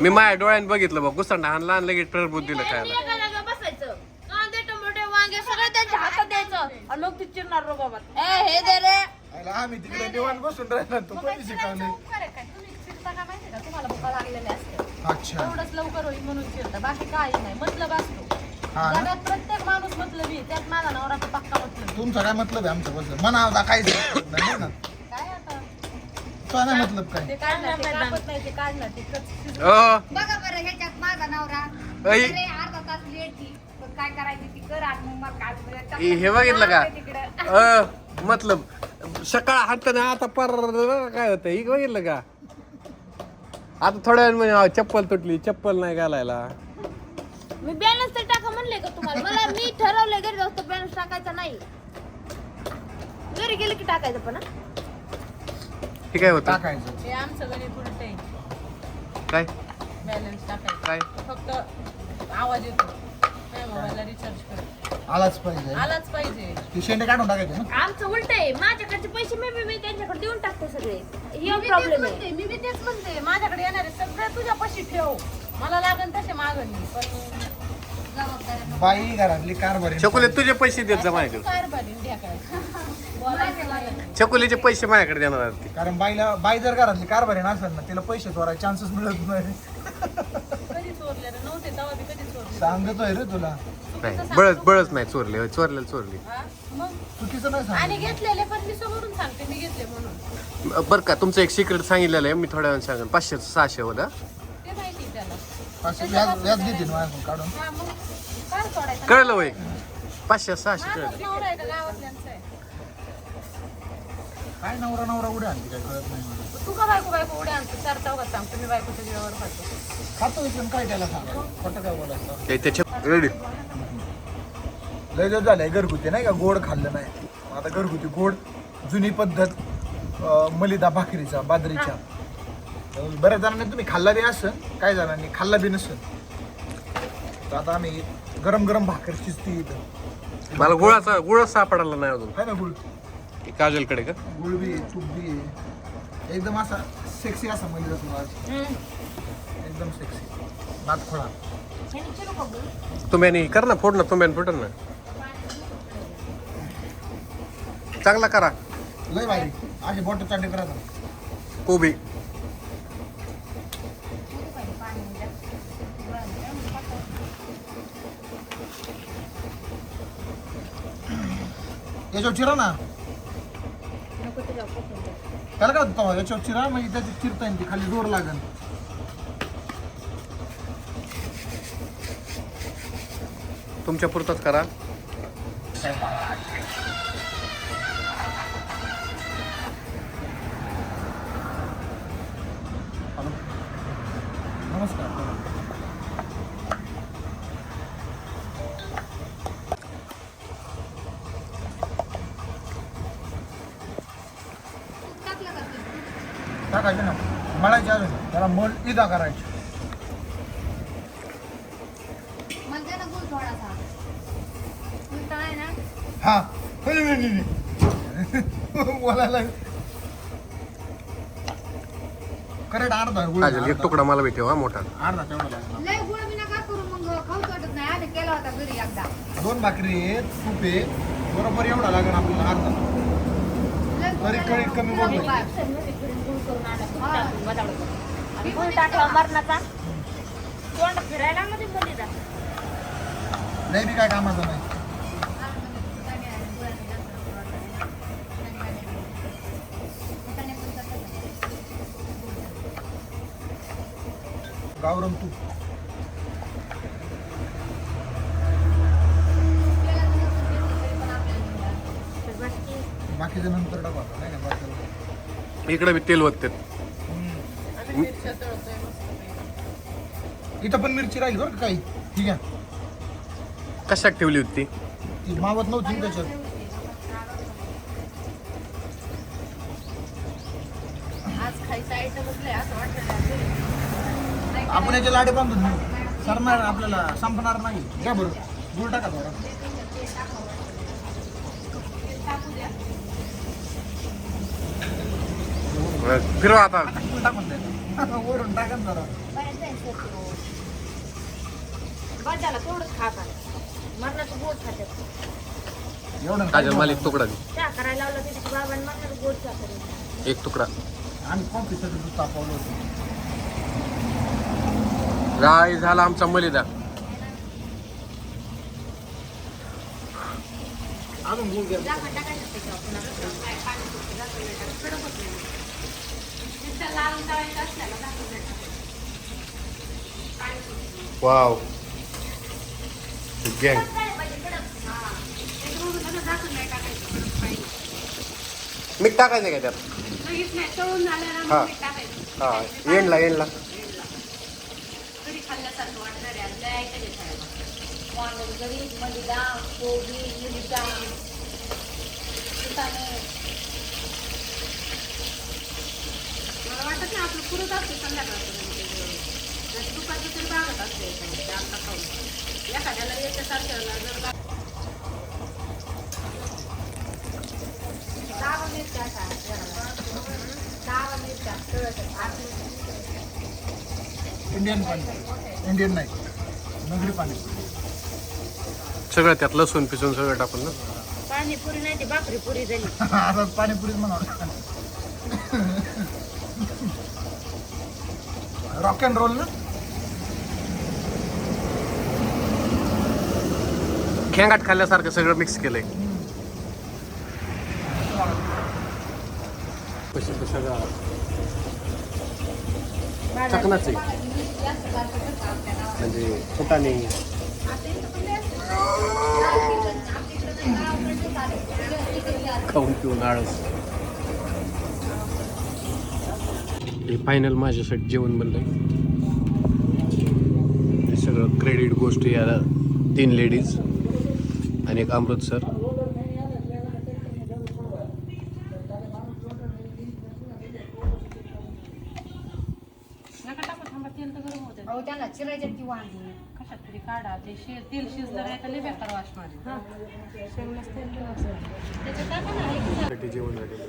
मी माझ्या डोळ्याने बघितलं बघ घुसंडा आणला आणि लगेच टरबूज दिलं खायला. एका जागेवर बसायचं. कांदे टमाटे वांगे सगळं त्यांच्या हातात द्यायचं. आणि मग ती चिरणार रो बाबा. ए हे दे रे. आयला आम्ही तिकडे निवांत बसून राहिला तो पण शिकवले? तुम्हाला भुका लागलेले असते अच्छा. एवढंच लवकर होईल म्हणून चिरतं बाकी काही नाही मतलब असतो. हा ना? जगात प्रत्येक माणूस मतलबी त्यात माझा नवरा तर पक्का मतलब तुमचा काय मतलब आहे आमच्या बद्दल मना दाखायचं नाही ना? काय आता नाही मतलब काय? ते काढणार ते कापत नाही ते काढणार ते कच- अ. बघा बरं ह्याच्यात माझा नवरा. ऐ. अरे अर्धा तास लेट ती पण काय करायची ती कर आणि मग मला काल हे हे बघितलं का? तिकडं. अ मतलब सकाळ हाताने आता पर काय होतं हे बघितलं का? आता थोड्या वेळ म्हणजे अहो, चप्पल तुटली चप्पल नाही घालायला. मी बॅलन्स तर टाका म्हणले का तुम्हाला? मला मी ठरवलंय घरी जाऊ बॅलन्स टाकायचा नाही. घरी गेलं की टाकायचं पण हं. हे काय होतं. टाकायचं. हे आमचं गणित उलट आहे काय? बॅलन्स टाकायचं. काय? फक्त आवाज येतो. मोबाईलला रिचार्ज कर. आलाच पाहिजे. आलाच पाहिजे. ती शेंडे काढून टाकायचे ना? आमचं उलट आहे. माझ्याकडचे पैसे मी मी त्यांच्याकडे देऊन टाकते सगळे. हे प्रॉब्लेम आहे. मी बी तेच म्हणते. माझ्याकडे येणारे सगळे तुझ्या पैसे ठेव. मला लागन तसे मागन मी पण जबाबदाऱ्या बाई घरातली कारभारी चकुले तुझे पैसे देत जा माझ्याकडे. काय बनीन ढेकळायचं. चकुलीचे पैसे माझ्याकडे देणार आहेत ती. कारण बाईला बाई जर घरातली कारभारी नसेल ना तिला पैसे चोरायचे चान्सेस मिळत नाही. कधी चोरले रे? नव्हते तेव्हा बी कधी चोरले? सांगतोय रे तुला. नाही बळच बळच नाही चोरले होय, चोरलेलं चोरली. हा? मग? चुकीचं नाही आणि सांग घेतलेले पण मी समोरून सांगते मी घेतले म्हणून. बरं का तुमचं एक सिक्रेट सांगितलेलं आहे मी थोड्या वेळ सांगेन. पाचशे सहाशे होता. ते माहिती त्याला. पाचशे व्याज व्याज घेते माझ्याकडून काढून. हा मग काय सोडायचं. कळलं होय. पाचशे सहाशे माझाच कळलं. नवरा आहे का गावातल्यांचा आहे? काय नवरा नवरा उड्या आणते काय कळत नाही मला. तू का बायको बायको उड्या आणतो? चार चौघात सांगतो मी बायकोच्या जीवावर खातो. खातो इथून काय त्याला सांगा? खोटं काय बोलायचं? ते त्याच्या रेडी. लय दिवस झालंय घरगुती नाही का? गोड खाल्लं नाही. आता घरगुती गोड जुनी पद्धत अं, मलिदा भाकरीचा बाजरीच्या. अं, बऱ्याच जणांनी तुम्ही खाल्ला बी असं काय जणांनी खाल्ला बी नसेल तर आता आम्ही गरम गरम भाकर शिजती इथं. मला गुळाचा गुळच सापडायला नाही अजून. आहे ना गुळ? काजलकडे का? गुळ बी आहे तूप बी आहे. एकदम असा सेक्सी असा तुला आज. एकदम सेक्सी नात खोळा तुम्ही कर ना फोड ना तुम्ही फुटन ना. चांगला करा. लय भारी. असे बोट चाटे करा कोबी. याच्यावर चिरा ना. त्याला काय होतं याच्यावर चिरा म्हणजे त्याची चिरता येईल ती खाली जोर लागेल. तुमच्या पुरतच करा. नमस्कार. टाकायचे ना. मळायचे अजून त्याला मळ इदा करायची. मला दे ना गुळ थोडासा गुळ तळाय ना? हा. नाही, नाही, नाही, नाही. बोलायला. करेक्ट अर्धा गुळ काजल एक अर्धा. तुकडा मला भेटेवा मोठा. अर्धा तेवढा लागला. लय गुळ बी नका करू मग. खाऊ वाटत नाही. आधी केला होता घरी एकदा. दोन भाकरी आहेत तूप आहे. बरोबर एवढा लागेल आपल्याला अर्धा. लय गुळ तरी कमी- कमी लागला. बघ. बाय. आणि गुळ टाकला मरणाचा तोंड फिरायला मध्ये मध्ये जा नाही बी काय कामाचं नाही. गावरम तू. बाकीच्या नंतर डबा नाही का? इकडे बी तेल होते आम्ही मिरच्या तळतोय मस्तपैकी. इथं पण मिरची राहील बरं का काही? ठीक आहे. कशात ठेवली होती ती? ती मावत नव्हती ना त्याच्यात. आज खायचं आयटमच लय असं वाटलं आपण याचे लाडे बांधून घेऊ. सरणार आपल्याला संपणार नाही. घ्या बरं. गुळ टाका थोडा फिरवा आता गुळ टाकून द्या. वरून टाका ना जरा. बऱ्याच जायचं बस झाला तेवढंच खा का मरणाचं गोड खात्यात एवढं काजल मला एक तुकडा दे. चहा करायला लावला की तिच्या बाबांनी मरणाचं गोड चहा करेल एक तुकडा. आम्ही कॉफीसाठी दूध तापवलं होतं. गाय झाला आमचा मलिदा. अजून वाव गँग टाकायचं, मीठ टाकायचं का त्यात लगेच नाही, तळून हा. हा खाल्ल्यासारखं वाटणार आहे, आज लय ऐकायचं खायला. वांग्याची गरीब, मलिदा, कोबी, मिरच्या, फुटाणे. मला वाटत नाही आपलं पुरत असते संध्याकाळपर्यंत. नाही दुपारचं तरी बागत असते खाऊन. एखाद्याला याच्यासारख्याला जर दहा मिरच्या. दहा मिरच्या इंडियन पाणी इंडियन नाही नगरी पाणी सगळं त्यात लसूण पिसून सगळं टाकून ना पाणीपुरी नाही ती भाकरी पुरी झाली आता पाणीपुरीच म्हणा रॉक अँड रोल ना? खेंगाट खाल्ल्यासारखं सगळं मिक्स केलंय. सगळं चकनाच. आहे म्हणजे फुटाने. खाऊन पिऊन आळस. हे फायनल माझ्यासाठी जेवण बनलंय. हे सगळं क्रेडिट गोष्ट याला तीन लेडीज आणि एक अमृतसर. थांबा तेल तर गरम होते अहो त्याला चिरायच्या ती वांगी. कशात तरी काढा ते शे तेल शिजलं नाही तर लय बेकार वास मारेल. तेल लय वास मारेल. त्याच्यात टाका ना एक. जेवण झालेलं.